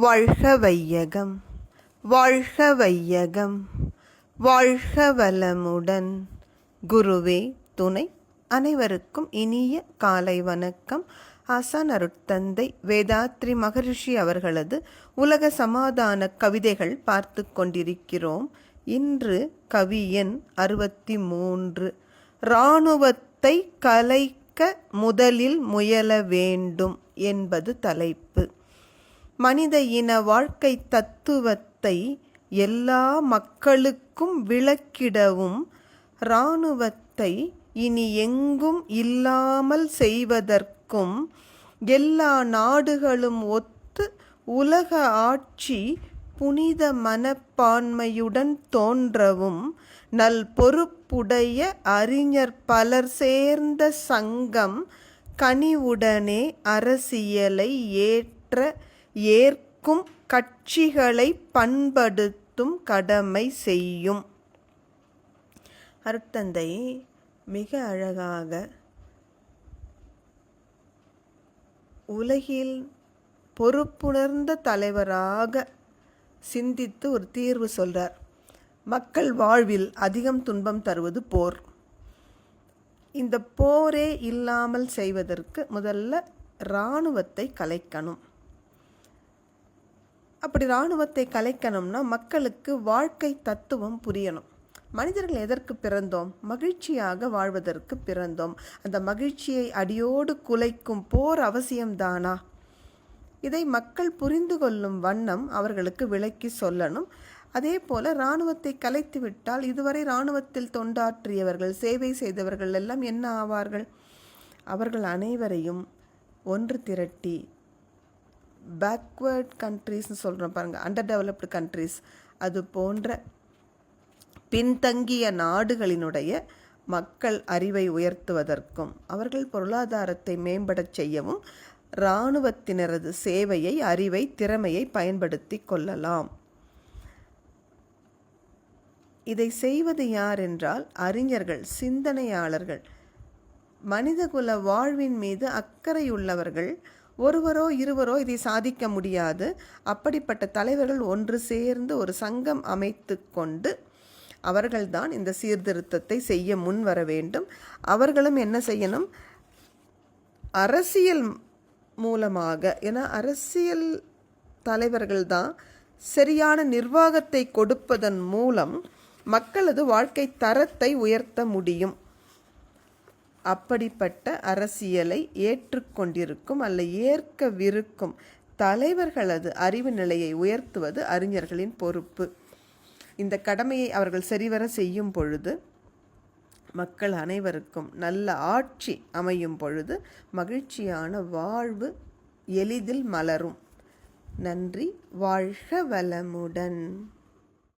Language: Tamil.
வாழ்க வையகம் வாழ்க வையகம் வாழ்க வளமுடன் குருவே துணை அனைவருக்கும் இனிய காலை வணக்கம். ஆசான் அருட்தந்தை வேதாத்ரி மகரிஷி அவர்களது உலக சமாதான கவிதைகள் பார்த்து கொண்டிருக்கிறோம். இன்று கவி எண் அறுபத்தி மூன்று இராணுவத்தை கலைக்க முதலில் முயல வேண்டும் என்பது தலைப்பு. மனித இன வாழ்க்கை தத்துவத்தை எல்லா மக்களுக்கும் விளக்கிடவும் இராணுவத்தை இனி எங்கும் இல்லாமல் செய்வதற்கும் எல்லா நாடுகளும் ஒத்து உலக ஆட்சி புனித மனப்பான்மையுடன் தோன்றவும் நல் பொறுப்புடைய அறிஞர் பலர் சேர்ந்த சங்கம் கனிவுடனே அரசியலை ஏற்ற ஏற்கும் கட்சிகளை பண்படுத்தும் கடமை செய்யும். அருட்தந்தை மிக அழகாக உலகில் பொறுப்புணர்ந்த தலைவராக சிந்தித்து ஒரு தீர்வு சொல்றார். மக்கள் வாழ்வில் அதிகம் துன்பம் தருவது போர். இந்த போரே இல்லாமல் செய்வதற்கு முதல்ல இராணுவத்தை கலைக்கணும். அப்படி இராணுவத்தை கலைக்கணும்னா மக்களுக்கு வாழ்க்கை தத்துவம் புரியணும். மனிதர்கள் எதற்கு பிறந்தோம்? மகிழ்ச்சியாக வாழ்வதற்கு பிறந்தோம். அந்த மகிழ்ச்சியை அடியோடு குலைக்கும் போர் அவசியம்தானா? இதை மக்கள் புரிந்து கொள்ளும் வண்ணம் அவர்களுக்கு விளக்கி சொல்லணும். அதே போல இராணுவத்தை கலைத்து விட்டால் இதுவரை இராணுவத்தில் தொண்டாற்றியவர்கள் சேவை செய்தவர்கள் எல்லாம் என்ன ஆவார்கள்? அவர்கள் அனைவரையும் ஒன்று திரட்டி பேக்வேர்ட் கண்ட்ரீஸ்னு சொல்கிறோம் பாருங்கள் அண்டர் டெவலப்டு கண்ட்ரீஸ் அது போன்ற பின்தங்கிய நாடுகளினுடைய மக்கள் அறிவை உயர்த்துவதற்கும் அவர்கள் பொருளாதாரத்தை மேம்படச் செய்யவும் இராணுவத்தினரது சேவையை அறிவை திறமையை பயன்படுத்தி கொள்ளலாம். இதை செய்வது யார் என்றால் அறிஞர்கள் சிந்தனையாளர்கள். மனிதகுல வாழ்வின் மீது அக்கறையுள்ளவர்கள் ஒருவரோ இருவரோ இதை சாதிக்க முடியாது. அப்படிப்பட்ட தலைவர்கள் ஒன்று சேர்ந்து ஒரு சங்கம் அமைத்து கொண்டு அவர்கள்தான் இந்த சீர்திருத்தத்தை செய்ய முன் வர வேண்டும். அவர்களும் என்ன செய்யணும்? அரசியல் மூலமாக ஏன்னா அரசியல் தலைவர்கள் தான் சரியான நிர்வாகத்தை கொடுப்பதன் மூலம் மக்களது வாழ்க்கை தரத்தை உயர்த்த முடியும். அப்படிப்பட்ட அரசியலை ஏற்றுக்கொண்டிருக்கும் அல்ல ஏற்கவிருக்கும் தலைவர்களது அறிவு நிலையை உயர்த்துவது அறிஞர்களின் பொறுப்பு. இந்த கடமையை அவர்கள் சரிவர செய்யும் பொழுது மக்கள் அனைவருக்கும் நல்ல ஆட்சி அமையும் பொழுது மகிழ்ச்சியான வாழ்வு எளிதில் மலரும். நன்றி. வாழ்க வளமுடன்.